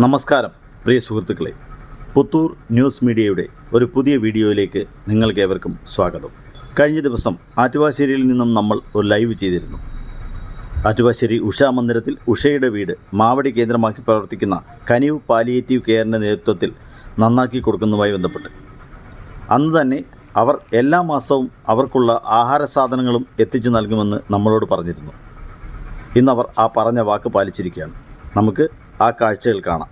നമസ്കാരം പ്രിയ സുഹൃത്തുക്കളെ. പുത്തൂർ ന്യൂസ് മീഡിയയുടെ ഒരു പുതിയ വീഡിയോയിലേക്ക് നിങ്ങൾക്ക് ഏവർക്കും സ്വാഗതം. കഴിഞ്ഞ ദിവസം ആറ്റുവാശ്ശേരിയിൽ നിന്നും നമ്മൾ ഒരു ലൈവ് ചെയ്തിരുന്നു. ആറ്റുവാശ്ശേരി ഉഷാ മന്ദിരത്തിൽ ഉഷയുടെ വീട് മാവടി കേന്ദ്രമാക്കി പ്രവർത്തിക്കുന്ന കനിവ് പാലിയേറ്റീവ് കെയറിന്റെ നേതൃത്വത്തിൽ നന്നാക്കി കൊടുക്കുന്നതുമായി ബന്ധപ്പെട്ട്. അന്ന് തന്നെ അവർ എല്ലാ മാസവും അവർക്കുള്ള ആഹാര സാധനങ്ങളും എത്തിച്ചു നൽകുമെന്ന് നമ്മളോട് പറഞ്ഞിരുന്നു. ഇന്നവർ ആ പറഞ്ഞ വാക്ക് പാലിച്ചിരിക്കുകയാണ്. നമുക്ക് ആ കാഴ്ചകൾ കാണാം.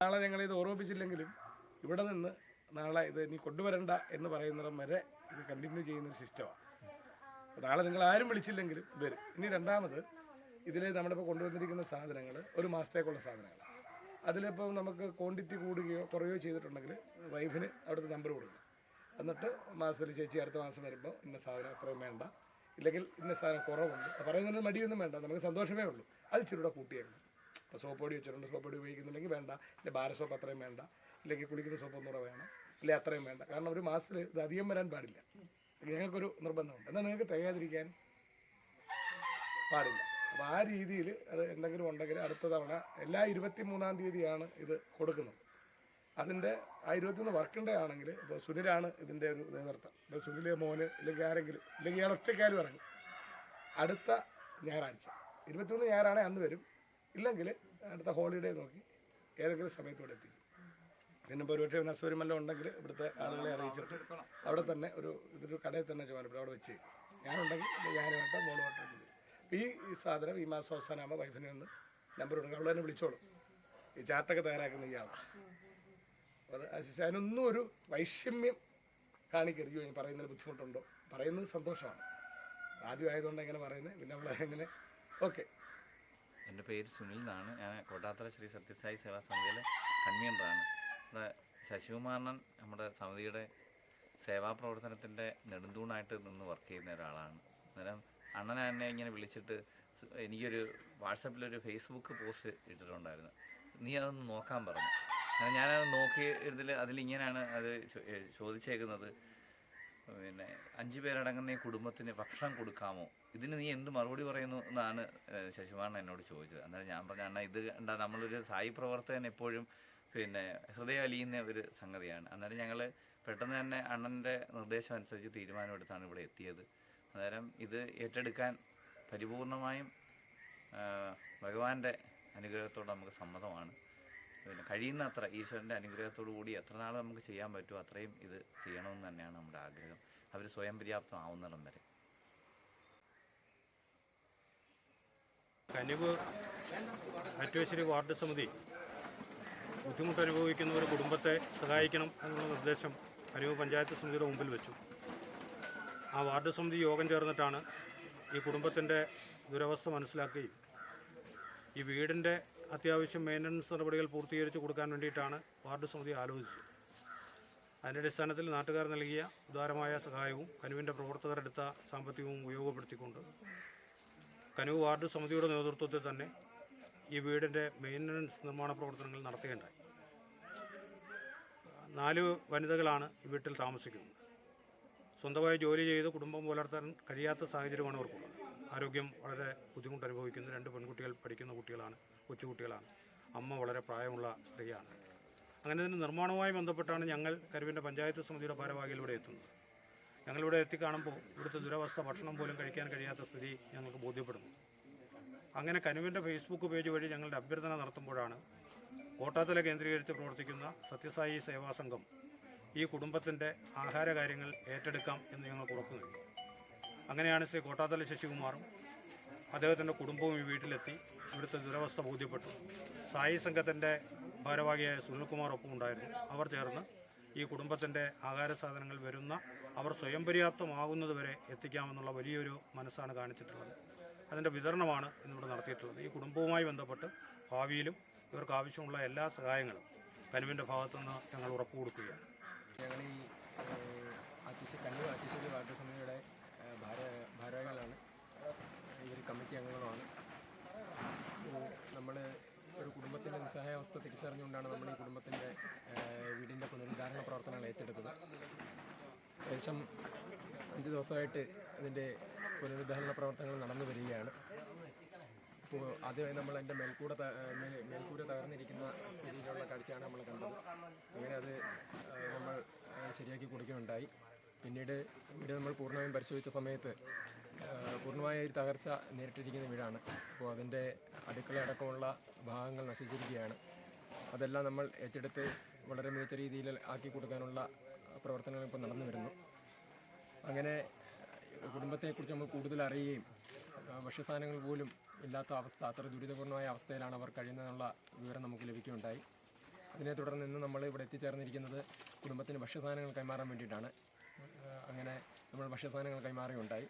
നാളെ ഞങ്ങൾ ഇത് ഓർമ്മിപ്പിച്ചില്ലെങ്കിലും ഇവിടെ നിന്ന് നാളെ ഇത് ഇനി കൊണ്ടുവരണ്ട എന്ന് പറയുന്നിടം വരെ ഇത് കണ്ടിന്യൂ ചെയ്യുന്ന ഒരു സിസ്റ്റമാണ് നാളെ നിങ്ങൾ ആരും വിളിച്ചില്ലെങ്കിലും വരും. ഇനി രണ്ടാമത് ഇതിൽ നമ്മളിപ്പോൾ കൊണ്ടുവന്നിരിക്കുന്ന സാധനങ്ങൾ ഒരു മാസത്തേക്കുള്ള സാധനങ്ങളാണ് അതിലിപ്പോൾ നമുക്ക് ക്വാണ്ടിറ്റി കൂടുകയോ കുറയുകയോ ചെയ്തിട്ടുണ്ടെങ്കിൽ വൈഫിന് അവിടുത്തെ നമ്പർ കൊടുക്കണം. എന്നിട്ട് മാസത്തിൽ ചേച്ചി അടുത്ത മാസം വരുമ്പോൾ ഇന്ന സാധനം അത്രയും വേണ്ട. ഇല്ലെങ്കിൽ ഇന്ന സാധനം കുറവുണ്ട്. പറയുന്നതിന് മടിയൊന്നും വേണ്ട. നമുക്ക് സന്തോഷമേ ഉള്ളൂ. അത് ഇച്ചിരി കൂടെ കൂട്ടിയേക്കണം ഇപ്പോൾ സോപ്പ് പൊടി വെച്ചിട്ടുണ്ട്. സോപ്പ് പൊടി ഉപയോഗിക്കുന്നുണ്ടെങ്കിൽ വേണ്ട. ഇല്ല ബാര സോപ്പ് അത്രയും വേണ്ട. ഇല്ലെങ്കിൽ കുളിക്കുന്ന സോപ്പ് ഒന്നുകൂടെ വേണം. ഇല്ല അത്രയും വേണ്ട. കാരണം ഒരു മാസത്തിൽ ഇത് അധികം വരാൻ പാടില്ല. ഞങ്ങൾക്കൊരു നിർബന്ധമുണ്ട്. എന്നാൽ നിങ്ങൾക്ക് തികയാതിരിക്കാൻ പാടില്ല. അപ്പോൾ ആ രീതിയിൽ അത് എന്തെങ്കിലും ഉണ്ടെങ്കിൽ അടുത്ത തവണ എല്ലാ ഇരുപത്തി മൂന്നാം തീയതിയാണ് ഇത് കൊടുക്കുന്നത്. അതിന്റെ ആ ഇരുപത്തിമൂന്ന് വർക്കിംഗ് ഡേ ആണെങ്കിൽ ഇപ്പോൾ സുനിലാണ് ഇതിന്റെ ഒരു നേതൃത്വം. ഇപ്പോൾ സുനിലെ മോന് അല്ലെങ്കിൽ ആരെങ്കിലും ഇല്ലെങ്കിൽ ഇയാൾ ഒറ്റയ്ക്കാരും ഇറങ്ങും. അടുത്ത ഞായറാഴ്ച. ഇരുപത്തിമൂന്ന് ഞായറാണെങ്കിൽ അന്ന് വരും. ഇല്ലെങ്കിൽ അടുത്ത ഹോളിഡേ നോക്കി ഏതെങ്കിലും സമയത്ത് ഇവിടെ എത്തിക്കും. പിന്നെ ഇപ്പോൾ ഒരുപക്ഷെ നസൂരിമല്ല ഉണ്ടെങ്കിൽ ഇവിടുത്തെ ആളുകളെ അറിയിച്ചിട്ട് അവിടെ തന്നെ ഒരു ഇതൊരു കടയിൽ തന്നെ ചുമതല അവിടെ വെച്ച് ഞാനുണ്ടെങ്കിൽ ഞാനുമായിട്ട് മോളുമായിട്ട് ഈ ഈ സാധനം ഈ മാസം അവസാനമാകുമ്പോൾ വൈഫിനെ ഒന്ന് നമ്പർ കൊടുക്കുക അവളെന്നെ വിളിച്ചോളും. ഈ ചാർട്ടൊക്കെ തയ്യാറാക്കുന്ന ഇയാളാണ് അത് അതിനൊന്നും ഒരു വൈഷമ്യം കാണിക്കരുത്. ഞാൻ പറയുന്നതിന് ബുദ്ധിമുട്ടുണ്ടോ? പറയുന്നത് സന്തോഷമാണ്. ആദ്യമായതുകൊണ്ട് എങ്ങനെ പറയുന്നത് പിന്നെ നമ്മൾ എങ്ങനെ ഓക്കെ എന്റെ പേര് സുനിൽ എന്നാണ്. ഞാൻ കോട്ടാത്തല ശ്രീ സത്യസായി സേവാ സമിതിയിലെ കൺവീനറാണ്. നമ്മുടെ ശശികുമാരൻ നമ്മുടെ സമിതിയുടെ സേവാ പ്രവർത്തനത്തിന്റെ നെടുന്തൂണായിട്ട് നിന്ന് വർക്ക് ചെയ്യുന്ന ഒരാളാണ്. അന്നേരം അണ്ണനെ എന്നെ ഇങ്ങനെ വിളിച്ചിട്ട് എനിക്കൊരു വാട്സപ്പിലൊരു ഫേസ്ബുക്ക് പോസ്റ്റ് ഇട്ടിട്ടുണ്ടായിരുന്നു. നീ അതൊന്ന് നോക്കാൻ പറഞ്ഞു. ഞാനത് നോക്കി ഇതിൽ അതിലിങ്ങനെയാണ് അത് ചോദിച്ചേക്കുന്നത്. പിന്നെ അഞ്ചു പേരടങ്ങുന്ന ഈ കുടുംബത്തിന് ഭക്ഷണം കൊടുക്കാമോ? ഇതിന് നീ എന്ത് മറുപടി പറയുന്നു എന്നാണ് ശശികുമാരൻ എന്നോട് ചോദിച്ചത്. അന്നേരം ഞാൻ പറഞ്ഞു അണ്ണാ ഇത് എന്താ നമ്മളൊരു സായി പ്രവർത്തകൻ എപ്പോഴും പിന്നെ ഹൃദയം അലിയുന്ന ഒരു സംഗതിയാണ്. അന്നേരം ഞങ്ങൾ പെട്ടെന്ന് തന്നെ അണ്ണന്റെ നിർദ്ദേശം അനുസരിച്ച് തീരുമാനമെടുത്താണ് ഇവിടെ എത്തിയത്. അന്നേരം ഇത് ഏറ്റെടുക്കാൻ പരിപൂർണമായും ഭഗവാന്റെ അനുഗ്രഹത്തോട് നമുക്ക് സമ്മതമാണ്. പിന്നെ കഴിയുന്ന അത്ര ഈശ്വരന്റെ അനുഗ്രഹത്തോടു കൂടി എത്ര നാൾ നമുക്ക് ചെയ്യാൻ പറ്റുമോ അത്രയും ഇത് ചെയ്യണമെന്ന് തന്നെയാണ് നമ്മുടെ ആഗ്രഹം. അവർ സ്വയം പര്യാപ്തമാവുന്നിടം വരെ. കനിവ് അറ്റുവശ്ശേരി വാർഡ് സമിതി ബുദ്ധിമുട്ട് അനുഭവിക്കുന്ന ഒരു കുടുംബത്തെ സഹായിക്കണം എന്നുള്ള നിർദ്ദേശം കനിവ് പഞ്ചായത്ത് സമിതിയുടെ മുമ്പിൽ വെച്ചു. ആ വാർഡ് സമിതി യോഗം ചേർന്നിട്ടാണ് ഈ കുടുംബത്തിന്റെ ദുരവസ്ഥ മനസ്സിലാക്കുകയും ഈ വീടിന്റെ അത്യാവശ്യം മെയിന്റനൻസ് നടപടികൾ പൂർത്തീകരിച്ച് കൊടുക്കാൻ വേണ്ടിയിട്ടാണ് വാർഡ് സമിതി ആലോചിച്ചത്. അതിന്റെ അടിസ്ഥാനത്തിൽ നാട്ടുകാർ നൽകിയ ഉദാരമായ സഹായവും കനുവിന്റെ പ്രവർത്തകരെടുത്ത സാമ്പത്തികവും ഉപയോഗപ്പെടുത്തിക്കൊണ്ട് കനുവ് വാർഡ് സമിതിയുടെ നേതൃത്വത്തിൽ തന്നെ ഈ വീടിന്റെ മെയിന്റനൻസ് നിർമ്മാണ പ്രവർത്തനങ്ങൾ നടത്തുകയുണ്ടായി. നാല് വനിതകളാണ് ഈ വീട്ടിൽ താമസിക്കുന്നത്. സ്വന്തമായി ജോലി ചെയ്ത് കുടുംബം പുലർത്താൻ കഴിയാത്ത സാഹചര്യമാണ് അവർക്കുള്ളത്. ആരോഗ്യം വളരെ ബുദ്ധിമുട്ട് അനുഭവിക്കുന്ന രണ്ട് പെൺകുട്ടികൾ പഠിക്കുന്ന കുട്ടികളാണ് കൊച്ചുകുട്ടികളാണ്. അമ്മ വളരെ പ്രായമുള്ള സ്ത്രീയാണ്. അങ്ങനെ തന്നെ നിർമ്മാണവുമായി ബന്ധപ്പെട്ടാണ് ഞങ്ങൾ കരുവിന്റെ പഞ്ചായത്ത് സമിതിയുടെ ഭാരവാഹിയിലൂടെ എത്തുന്നത്. ഞങ്ങളിവിടെ എത്തിക്കാണുമ്പോൾ ഇവിടുത്തെ ദുരവസ്ഥ ഭക്ഷണം പോലും കഴിക്കാൻ കഴിയാത്ത സ്ഥിതി ഞങ്ങൾക്ക് ബോധ്യപ്പെടുന്നു. അങ്ങനെ കനുവിന്റെ ഫേസ്ബുക്ക് പേജ് വഴി ഞങ്ങളുടെ അഭ്യർത്ഥന നടത്തുമ്പോഴാണ് കോട്ടാത്തല കേന്ദ്രീകരിച്ച് പ്രവർത്തിക്കുന്ന സത്യസായി സേവാ സംഘം ഈ കുടുംബത്തിന്റെ ആഹാര കാര്യങ്ങൾ ഏറ്റെടുക്കാം എന്ന് ഞങ്ങൾ ഉറപ്പ് നൽകി. അങ്ങനെയാണ് ശ്രീ കോട്ടാത്തല ശശികുമാറും അദ്ദേഹത്തിന്റെ കുടുംബവും ഈ വീട്ടിലെത്തി ഇവിടുത്തെ ദുരവസ്ഥ ബോധ്യപ്പെട്ടു. സായി സംഘത്തിന്റെ ഭാരവാഹിയായ സുനിൽകുമാർ ഒപ്പം ഉണ്ടായിരുന്നു. അവർ ചേർന്ന് ഈ കുടുംബത്തിന്റെ ആഹാര സാധനങ്ങൾ വരുന്ന അവർ സ്വയം പര്യാപ്തമാകുന്നതുവരെ എത്തിക്കാമെന്നുള്ള വലിയൊരു മനസ്സാണ് കാണിച്ചിട്ടുള്ളത്. അതിന്റെ വിതരണമാണ് ഇന്നിവിടെ നടത്തിയിട്ടുള്ളത്. ഈ കുടുംബവുമായി ബന്ധപ്പെട്ട് ഭാവിയിലും ഇവർക്ക് ആവശ്യമുള്ള എല്ലാ സഹായങ്ങളും കനുവിന്റെ ഭാഗത്തുനിന്ന് ഞങ്ങൾ ഉറപ്പ് കൊടുക്കുകയാണ് ഞങ്ങൾ ഈ അത്തിച്ച് കണ്ണൂർ അത്തിശ്ശേരി വാർഡ് സമിതിയുടെ ഭാര ഭാരവാഹികളാണ്. ഇവർ കമ്മിറ്റി അംഗങ്ങളുമാണ്. നമ്മൾ ഒരു കുടുംബത്തിന്റെ നിസ്സഹായാവസ്ഥ തിരിച്ചറിഞ്ഞുകൊണ്ടാണ് നമ്മൾ ഈ കുടുംബത്തിന്റെ വീടിന്റെ പുനരുദ്ധാരണ പ്രവർത്തനങ്ങൾ ഏറ്റെടുത്തത്. ഏകദേശം അഞ്ച് ദിവസമായിട്ട് ഇതിന്റെ പുനരുദ്ധാരണ പ്രവർത്തനങ്ങൾ നടന്നു വരികയാണ്. ആദ്യമായി നമ്മൾ എന്റെ മേൽക്കൂട മേൽക്കൂര തകർന്നിരിക്കുന്ന സ്ഥിതിയിലുള്ള കാഴ്ചയാണ് നമ്മൾ കണ്ടത്. അങ്ങനെ അത് നമ്മൾ ശരിയാക്കി കൊടുക്കുകയുണ്ടായി. പിന്നീട് വീട് നമ്മൾ പൂർണമായും പരിശോധിച്ച സമയത്ത് പൂർണമായ ഒരു തകർച്ച നേരിട്ടിരിക്കുന്ന വീടാണ്. അപ്പോൾ അതിന്റെ അടുക്കള അടക്കമുള്ള ഭാഗങ്ങൾ നശിച്ചിരിക്കുകയാണ്. അതെല്ലാം നമ്മൾ ഏറ്റെടുത്ത് വളരെ മികച്ച രീതിയിൽ ആക്കി കൊടുക്കാനുള്ള പ്രവർത്തനങ്ങൾ ഇപ്പോൾ നടന്നു വരുന്നു. അങ്ങനെ കുടുംബത്തെക്കുറിച്ച് നമ്മൾ കൂടുതൽ അറിയുകയും ഭക്ഷ്യസാധനങ്ങൾ പോലും ഇല്ലാത്ത അവസ്ഥ അത്ര ദുരിതപൂർണമായ അവസ്ഥയിലാണ് അവർ കഴിയുന്നതെന്നുള്ള വിവരം നമുക്ക് ലഭിക്കുകയുണ്ടായി. അതിനെ തുടർന്ന് ഇന്ന് നമ്മൾ ഇവിടെ എത്തിച്ചേർന്നിരിക്കുന്നത് കുടുംബത്തിന് ഭക്ഷ്യസാധനങ്ങൾ കൈമാറാൻ വേണ്ടിയിട്ടാണ്. അങ്ങനെ നമ്മൾ ഭക്ഷ്യസാധനങ്ങൾ കൈമാറുകയുണ്ടായി.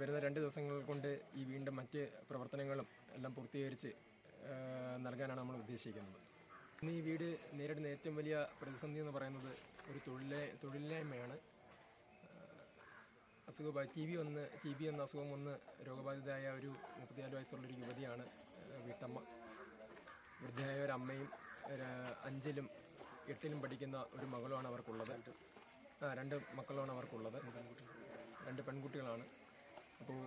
വരുന്ന രണ്ട് ദിവസങ്ങൾ കൊണ്ട് ഈ വീണ്ടും മറ്റ് പ്രവർത്തനങ്ങളും എല്ലാം പൂർത്തീകരിച്ച് നൽകാനാണ് നമ്മൾ ഉദ്ദേശിക്കുന്നത്. ഇന്ന് ഈ വീട് നേരിടുന്ന ഏറ്റവും വലിയ പ്രതിസന്ധി എന്ന് പറയുന്നത് ഒരു തൊഴിലെ തൊഴിലില്ലായ്മയാണ്. അസുഖമായി ടി ബി വന്ന് ടി ബി എന്ന അസുഖം വന്ന് രോഗബാധിതയായ ഒരു മുപ്പത്തിനാല് വയസ്സുള്ളൊരു യുവതിയാണ് വീട്ടമ്മ. വൃദ്ധയായ ഒരു അമ്മയും അഞ്ചിലും എട്ടിലും പഠിക്കുന്ന ഒരു മകളുമാണ് അവർക്കുള്ളത്. രണ്ട് മക്കളാണ് അവർക്കുള്ളത്. രണ്ട് പെൺകുട്ടികളാണ്. അപ്പോൾ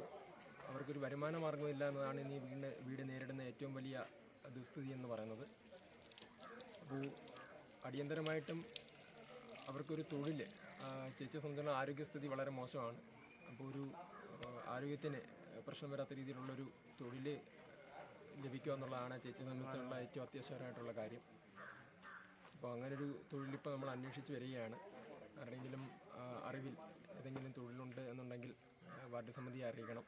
അവർക്കൊരു വരുമാന മാർഗമില്ല എന്നതാണ് ഇനി വീടിന് വീട് വീട് നേരിടുന്ന ഏറ്റവും വലിയ ദുസ്ഥിതി എന്ന് പറയുന്നത്. അപ്പോൾ അടിയന്തരമായിട്ടും അവർക്കൊരു തൊഴിൽ ചേച്ചിയെ സംബന്ധിച്ചുള്ള ആരോഗ്യസ്ഥിതി വളരെ മോശമാണ്. അപ്പോൾ ഒരു ആരോഗ്യത്തിന് പ്രശ്നം വരാത്ത രീതിയിലുള്ളൊരു തൊഴിൽ ലഭിക്കുക എന്നുള്ളതാണ് ചേച്ചിയെ സംബന്ധിച്ചുള്ള ഏറ്റവും അത്യാവശ്യമായിട്ടുള്ള കാര്യം. അപ്പോൾ അങ്ങനൊരു തൊഴിലിപ്പോൾ നമ്മൾ അന്വേഷിച്ച് വരികയാണ്. ആരുടെയെങ്കിലും അറിവിൽ ഏതെങ്കിലും തൊഴിലുണ്ട് എന്നുണ്ടെങ്കിൽ വാർഡ് സമിതിയെ അറിയിക്കണം.